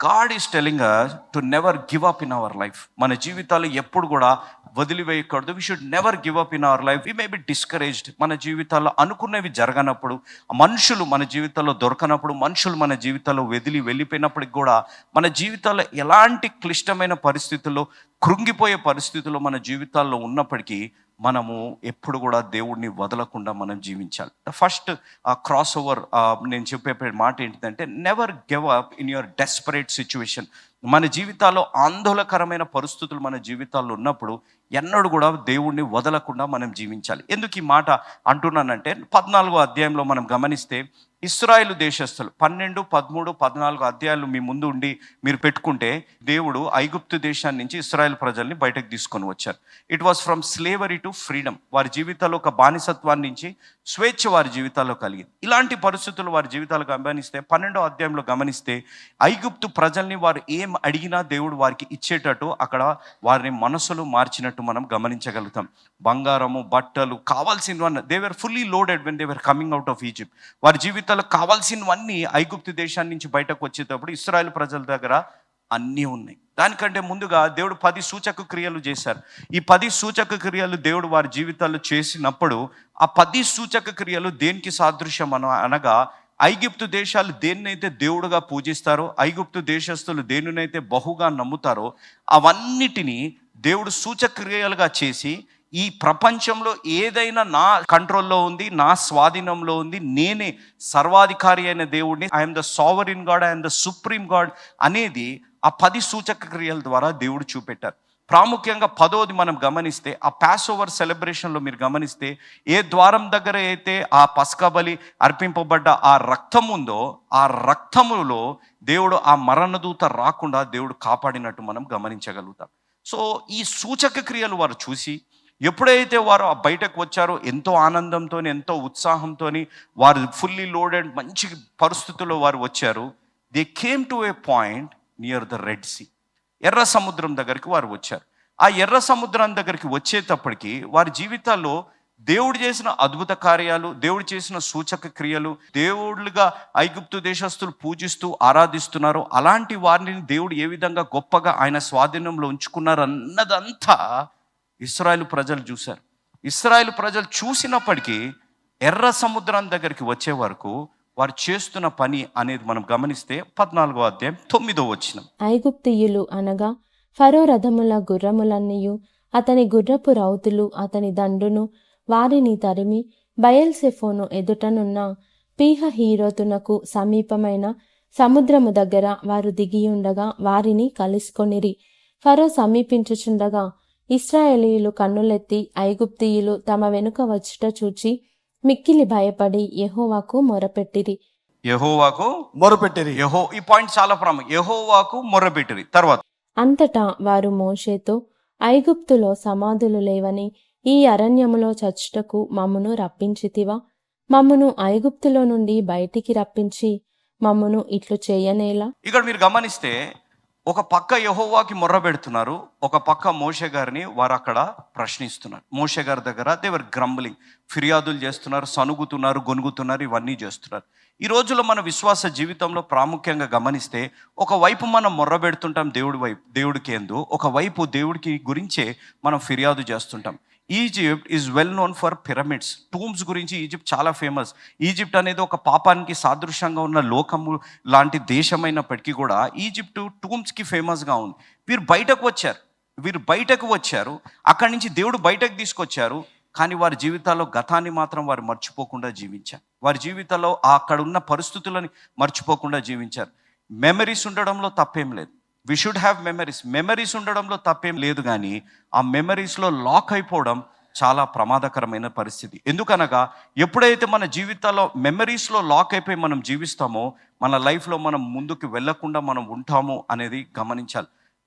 God is telling to never give up in our life మన జీవితాలు ఎప్పుడు కూడా వదిలివేయకూడదు. We should never give up in our life we may be discouraged మన జీవితాల్లో అనుకున్నవి జరగనప్పుడు మనుషులు మన జీవితాల్లో దొరకనప్పుడు మనుషులు మన జీవితాల్లో వదిలి వెళ్ళిపోయినప్పటికి కూడా మన జీవితాల్లో ఎలాంటి క్లిష్టమైన పరిస్థితుల్లో కృంగిపోయే పరిస్థితుల్లో మన జీవితాల్లో ఉన్నప్పటికీ మనము ఎప్పుడు కూడా దేవుడిని వదలకుండా మనం జీవించాలి. ఫస్ట్ క్రాస్ ఓవర్ నేను చెప్పే మాట ఏంటిదంటే never give up in your desperate situation మన జీవితాల్లో ఆందోళనకరమైన పరిస్థితులు మన జీవితాల్లో ఉన్నప్పుడు ఎన్నడూ కూడా దేవుణ్ణి వదలకుండా మనం జీవించాలి. ఎందుకు ఈ మాట అంటున్నానంటే పద్నాలుగో అధ్యాయంలో మనం గమనిస్తే ఇస్రాయేల్ దేశస్థులు. పన్నెండు పదమూడు పద్నాలుగు అధ్యాయాలు మీ ముందు ఉండి మీరు పెట్టుకుంటే దేవుడు ఐగుప్తు దేశాన్ని నుంచి ఇస్రాయేల్ ప్రజల్ని బయటకు తీసుకొని వచ్చారు. It was from slavery to freedom వారి జీవితాల్లో ఒక బానిసత్వాన్ని నుంచి స్వేచ్ఛ వారి జీవితాల్లో కలిగింది. ఇలాంటి పరిస్థితులు వారి జీవితాలు గమనిస్తే పన్నెండో అధ్యాయంలో గమనిస్తే ఐగుప్తు ప్రజల్ని వారు ఏం అడిగినా దేవుడు వారికి ఇచ్చేటట్టు అక్కడ వారిని మనసులు మార్చినట్టు మనం గమనించగలుగుతాం. బంగారము బట్టలు కావాల్సిన they were fully loaded when they were coming out of Egypt వారి జీవితం జీవితాల్లో కావాల్సినవన్నీ ఐగుప్తు దేశాన్ని నుంచి బయటకు వచ్చేటప్పుడు ఇస్రాయల్ ప్రజల దగ్గర అన్నీ ఉన్నాయి. దానికంటే ముందుగా దేవుడు పది సూచక క్రియలు చేశారు. ఈ పది సూచక క్రియలు దేవుడు వారి జీవితాల్లో చేసినప్పుడు ఆ పది సూచక క్రియలు దేనికి సాదృశ్యం అన అనగా ఐగుప్తు దేశాలు దేన్నైతే దేవుడుగా పూజిస్తారో ఐగుప్తు దేశస్తులు దేనినైతే బహుగా నమ్ముతారో అవన్నిటినీ దేవుడు సూచక్రియలుగా చేసి ఈ ప్రపంచంలో ఏదైనా నా కంట్రోల్లో ఉంది నా స్వాధీనంలో ఉంది నేనే సర్వాధికారి అయిన దేవుడిని I'm the sovereign God I'm the supreme God అనేది ఆ పది సూచక క్రియల ద్వారా దేవుడు చూపెట్టారు. ప్రాముఖ్యంగా పదోది మనం గమనిస్తే ఆ పాస్ ఓవర్ సెలబ్రేషన్లో మీరు గమనిస్తే ఏ ద్వారం దగ్గర అయితే ఆ పసకబలి అర్పింపబడ్డ ఆ రక్తం ఉందో ఆ రక్తములో దేవుడు ఆ మరణదూత రాకుండా దేవుడు కాపాడినట్టు మనం గమనించగలుగుతాం. సో ఈ సూచక క్రియలు వారు చూసి ఎప్పుడైతే వారు ఆ బయటకు వచ్చారో ఎంతో ఆనందంతో ఎంతో ఉత్సాహంతో వారు ఫుల్లీ లోడెడ్ మంచి పరిస్థితుల్లో వారు వచ్చారు. They came to a point near the Red Sea ఎర్ర సముద్రం దగ్గరికి వారు వచ్చారు. ఆ ఎర్ర సముద్రం దగ్గరికి వచ్చేటప్పటికి వారి జీవితాల్లో దేవుడు చేసిన అద్భుత కార్యాలు దేవుడు చేసిన సూచక క్రియలు దేవుళ్ళుగా ఐగుప్తు దేశస్తులు పూజిస్తూ ఆరాధిస్తున్నారు. అలాంటి వారిని దేవుడు ఏ విధంగా గొప్పగా ఆయన స్వాధీనంలో ఉంచుకున్నారన్నదంతా ఇస్రాయల్ ప్రజలు చూశారు. ఇస్రాయల్ ప్రజలు చూసినప్పటికీ ఎర్ర సముద్రం దగ్గరికి వచ్చే వరకు వారు చేస్తున్న పని అనేది మనం గమనిస్తే పద్నాలుగో అధ్యాయం తొమ్మిదో వచ్చిన ఐగుప్తియులు అనగా ఫరో రథముల గుర్రములన్నీయు అతని గుర్రపు రౌతులు అతని దండును వారిని తరిమి బయల్సెఫోను ఎదుటనున్న పీహ హీరోతునకు సమీపమైన సముద్రము దగ్గర వారు దిగియుండగా వారిని కలుసుకొనిరి. ఫరో సమీపించుచుండగా ఇస్రాయేలీయులు కన్నులెత్తి ఐగుప్తియులు తమ వెనుక వచ్చుట చూచి మిక్కిలి భయపడి యెహోవాకు మొరపెట్టిరి. యహోవాకు మొరుపెట్టిరి. యహో ఈ పాయింట్ చాలా ప్రాముఖ్యం యహోవాకు మొర్రబెట్టిరి తర్వాత. అంతటా వారు మోషేతో ఐగుప్తులో సమాధులు లేవని ఈ అరణ్యములో చచ్చుటకు మమ్మును రప్పించితివా? మమ్మును ఐగుప్తులో నుండి బయటికి రప్పించి మమ్మును ఇట్లు చేయనేలా? ఇక్కడ మీరు గమనిస్తే ఒక పక్క యహోవాకి మొర్ర పెడుతున్నారు ఒక పక్క మోషే గారిని వారు అక్కడ ప్రశ్నిస్తున్నారు. మోషే గారి దగ్గర దేవర్ గ్రంబలింగ్ ఫిర్యాదులు చేస్తున్నారు సనుగుతున్నారు గొనుగుతున్నారు ఇవన్నీ చేస్తున్నారు. ఈ రోజులో మన విశ్వాస జీవితంలో ప్రాముఖ్యంగా గమనిస్తే ఒకవైపు మనం మొర్ర పెడుతుంటాం దేవుడి వైపు దేవుడికి ఎందు ఒకవైపు దేవుడికి గురించే మనం ఫిర్యాదు చేస్తుంటాం. Egypt is well known for pyramids tombs గురించి ఈజిప్ట్ చాలా ఫేమస్ ఈజిప్ట్ అనేది ఒక పాపానికి సాదృశ్యంగా ఉన్న లోకము లాంటి దేశమైనప్పటికీ కూడా ఈజిప్ట్ టూమ్స్కి ఫేమస్గా ఉంది. వీరు బయటకు వచ్చారు. వీరు బయటకు వచ్చారు. అక్కడి నుంచి దేవుడు బయటకు తీసుకొచ్చారు. కానీ వారి జీవితాల్లో గతాన్ని మాత్రం వారు మర్చిపోకుండా జీవించారు. వారి జీవితాల్లో అక్కడ ఉన్న పరిస్థితులని మర్చిపోకుండా జీవించారు. మెమరీస్ ఉండడంలో తప్పేం లేదు. We should have memories memories ఉండడంలో తప్పేం లేదు కానీ ఆ మెమరీస్లో లాక్ అయిపోవడం చాలా ప్రమాదకరమైన పరిస్థితి. ఎందుకనగా ఎప్పుడైతే మన జీవితాల్లో మెమరీస్లో లాక్ అయిపోయి మనం జీవిస్తామో మన లైఫ్లో మనం ముందుకు వెళ్ళకుండా మనం ఉంటాము అనేది గమనించాలి.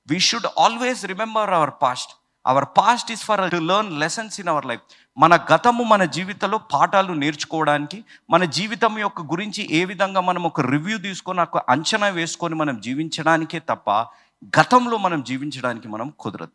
We should always remember our past our past is for to learn lessons in our life మన గతము మన జీవితంలో పాఠాలు నేర్చుకోవడానికి మన జీవితం యొక్క గురించి ఏ విధంగా మనం ఒక రివ్యూ తీసుకొని ఒక అంచనా వేసుకొని మనం జీవించడానికే తప్ప గతంలో మనం జీవించడానికి మనం కుదరదు.